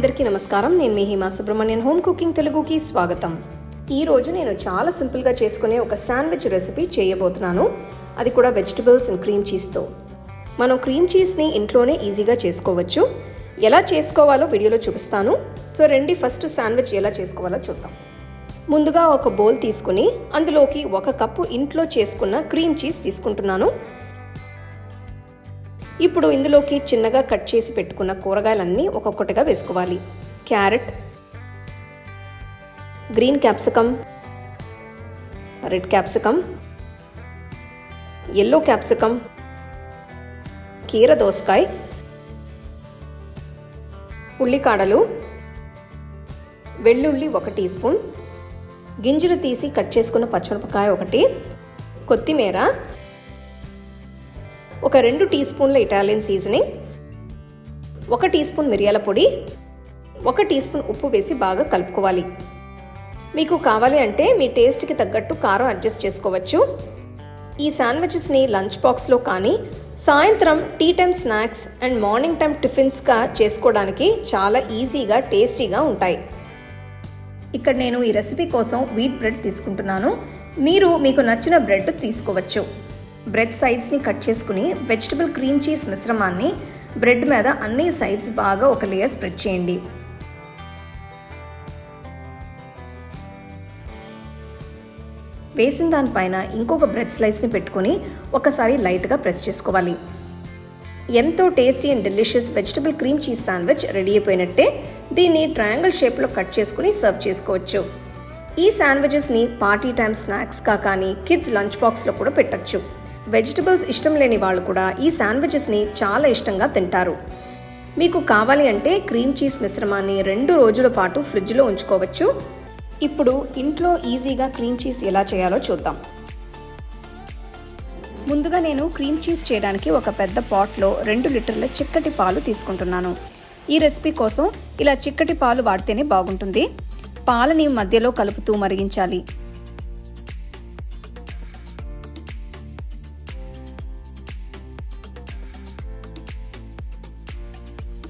అందరికీ నమస్కారం. నేను మీ హిమా సుబ్రహ్మణ్యన్. హోమ్ కుకింగ్ తెలుగుకి స్వాగతం. ఈ రోజు నేను చాలా సింపుల్గా చేసుకునే ఒక శాండ్విచ్ రెసిపీ చేయబోతున్నాను. అది కూడా వెజిటబుల్స్ అండ్ క్రీమ్ చీజ్తో. మనం క్రీమ్ చీజ్ని ఇంట్లోనే ఈజీగా చేసుకోవచ్చు. ఎలా చేసుకోవాలో వీడియోలో చూపిస్తాను. సో రండి ఫస్ట్ శాండ్విచ్ ఎలా చేసుకోవాలో చూద్దాం. ముందుగా ఒక బౌల్ తీసుకుని అందులోకి ఒక కప్పు ఇంట్లో చేసుకున్న క్రీమ్ చీజ్ తీసుకుంటున్నాను. ఇప్పుడు ఇందులోకి చిన్నగా కట్ చేసి పెట్టుకున్న కూరగాయలన్నీ ఒక్కొక్కటిగా వేసుకోవాలి. Carrot green capsicum red capsicum yellow capsicum కీర దోసకాయ ఉల్లికాడలు వెల్లుల్లి ఒక టీ స్పూన్ గింజలు తీసి కట్ చేసుకున్న పచ్చిమిరపకాయ ఒకటి కొత్తిమీర ఒక రెండు టీ స్పూన్ల ఇటాలియన్ సీజనింగ్ ఒక టీ స్పూన్ మిరియాల పొడి ఒక టీ స్పూన్ ఉప్పు వేసి బాగా కలుపుకోవాలి. మీకు కావాలి అంటే మీ టేస్ట్కి తగ్గట్టు కారం అడ్జస్ట్ చేసుకోవచ్చు. ఈ శాండ్విచెస్ని లంచ్ బాక్స్లో కానీ సాయంత్రం tea time snacks and morning time టిఫిన్స్గా చేసుకోవడానికి చాలా ఈజీగా టేస్టీగా ఉంటాయి. ఇక్కడ నేను ఈ రెసిపీ కోసం వీట్ బ్రెడ్ తీసుకుంటున్నాను. మీరు మీకు నచ్చిన బ్రెడ్ తీసుకోవచ్చు. బ్రెడ్ సైడ్స్ని కట్ చేసుకుని వెజిటబుల్ క్రీమ్ చీజ్ మిశ్రమాన్ని బ్రెడ్ మీద అన్ని సైడ్స్ బాగా ఒక లేయర్ స్ప్రెడ్ చేయండి. వేసిన దానిపైన ఇంకొక బ్రెడ్ స్లైస్ని పెట్టుకొని ఒకసారి లైట్గా ప్రెస్ చేసుకోవాలి. ఎంతో tasty and delicious vegetable cream cheese sandwich ready అయిపోయినట్టే దీన్ని ట్రయాంగిల్ షేప్లో కట్ చేసుకుని సర్వ్ చేసుకోవచ్చు. ఈ శాండ్విచెస్ని పార్టీ టైం స్నాక్స్గా కానీ కిడ్స్ లంచ్ బాక్స్లో కూడా పెట్టచ్చు. వెజిటబుల్స్ ఇష్టం లేని వాళ్ళు కూడా ఈ శాండ్విచెస్ని చాలా ఇష్టంగా తింటారు. మీకు కావాలి అంటే క్రీమ్ చీజ్ మిశ్రమాన్ని రెండు రోజుల పాటు ఫ్రిడ్జ్లో ఉంచుకోవచ్చు. ఇప్పుడు ఇంట్లో ఈజీగా క్రీమ్ చీజ్ ఎలా చేయాలో చూద్దాం. ముందుగా నేను క్రీమ్ చీజ్ చేయడానికి ఒక పెద్ద పాట్లో రెండు లీటర్ల చిక్కటి పాలు తీసుకుంటున్నాను. ఈ రెసిపీ కోసం ఇలా చిక్కటి పాలు వాడితేనే బాగుంటుంది. పాలని మధ్యలో కలుపుతూ మరిగించాలి.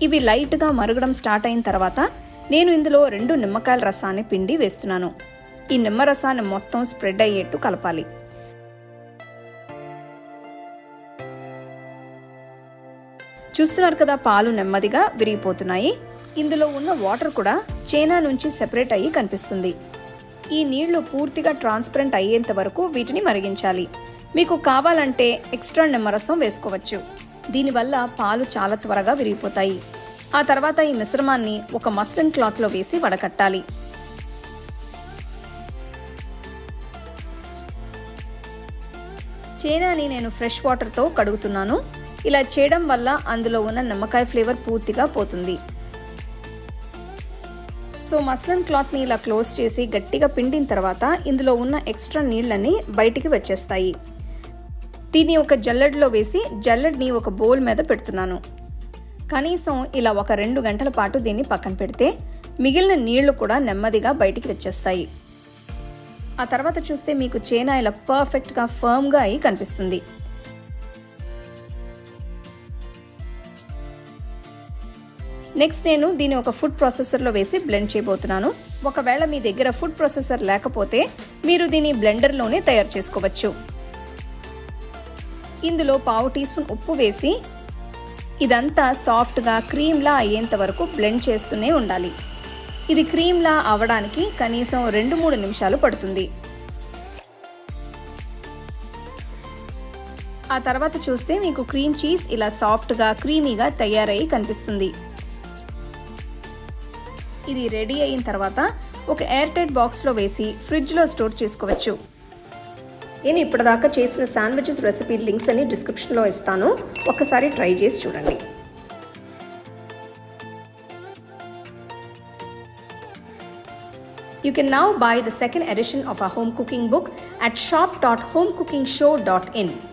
ఇవి లైట్గా మరగడం స్టార్ట్ అయిన తర్వాత నేను ఇందులో రెండు నిమ్మకాయల రసాన్ని పిండి వేస్తున్నాను. ఈ నిమ్మ రసాన్ని మొత్తం స్ప్రెడ్ అయ్యేట్టు కలపాలి. చూస్తున్నారు కదా పాలు నెమ్మదిగా విరిగిపోతున్నాయి. ఇందులో ఉన్న వాటర్ కూడా చైనా నుంచి సెపరేట్ అయ్యి కనిపిస్తుంది. ఈ నీళ్ళు పూర్తిగా ట్రాన్స్పరెంట్ అయ్యేంత వరకు వీటిని మరిగించాలి. మీకు కావాలంటే ఎక్స్ట్రా నిమ్మరసం వేసుకోవచ్చు. దీనివల్ల పాలు చాలా త్వరగా విరిగిపోతాయి. ఆ తర్వాత ఈ మిశ్రమాన్ని ఒక మస్లిన్ క్లాత్లో వేసి వడకట్టాలి. చేనాని నేను ఫ్రెష్ వాటర్తో కడుగుతున్నాను. ఇలా చేయడం వల్ల అందులో ఉన్న నిమ్మకాయ ఫ్లేవర్ పూర్తిగా పోతుంది. సో మస్లిన్ క్లాత్ని ఇలా క్లోజ్ చేసి గట్టిగా పిండిన తర్వాత ఇందులో ఉన్న ఎక్స్ట్రా నీళ్ళని బయటికి వచ్చేస్తాయి. దీన్ని ఒక జల్లెడ్లో వేసి జల్లెడ్ని ఒక బౌల్ మీద పెడుతున్నాను. కనీసం ఇలా ఒక రెండు గంటల పాటు దీన్ని పక్కన పెడితే మిగిలిన నీళ్ళు కూడా నెమ్మదిగా బయటికి వచ్చేస్తాయి. ఆ తర్వాత చూస్తే మీకు చేనా ఇలా పర్ఫెక్ట్గా ఫర్మ్గా అయి కనిపిస్తుంది. నెక్స్ట్ నేను దీన్ని ఒక ఫుడ్ ప్రాసెసర్లో వేసి బ్లెండ్ చేయబోతున్నాను. ఒకవేళ మీ దగ్గర ఫుడ్ ప్రాసెసర్ లేకపోతే మీరు దీన్ని బ్లెండర్లోనే తయారు చేసుకోవచ్చు. ఇందులో పావు టీ స్పూన్ ఉప్పు వేసి ఇదంతా సాఫ్ట్గా క్రీమ్లా అయ్యేంత వరకు బ్లెండ్ చేస్తూనే ఉండాలి. ఇది క్రీమ్లా అవ్వడానికి కనీసం రెండు మూడు నిమిషాలు పడుతుంది. ఆ తర్వాత చూస్తే మీకు క్రీమ్ చీజ్ ఇలా సాఫ్ట్గా క్రీమీగా తయారయ్యి కనిపిస్తుంది. ఇది రెడీ అయిన తర్వాత ఒక ఎయిర్ టైట్ బాక్స్లో వేసి ఫ్రిడ్జ్లో స్టోర్ చేసుకోవచ్చు. నేను ఇప్పటిదాకా చేసిన శాండ్విచెస్ రెసిపీ లింక్స్ అని డిస్క్రిప్షన్లో ఇస్తాను ఒకసారి ట్రై చేసి చూడండి You can now buy the second edition of our home cooking book at shop.homecookingshow.in.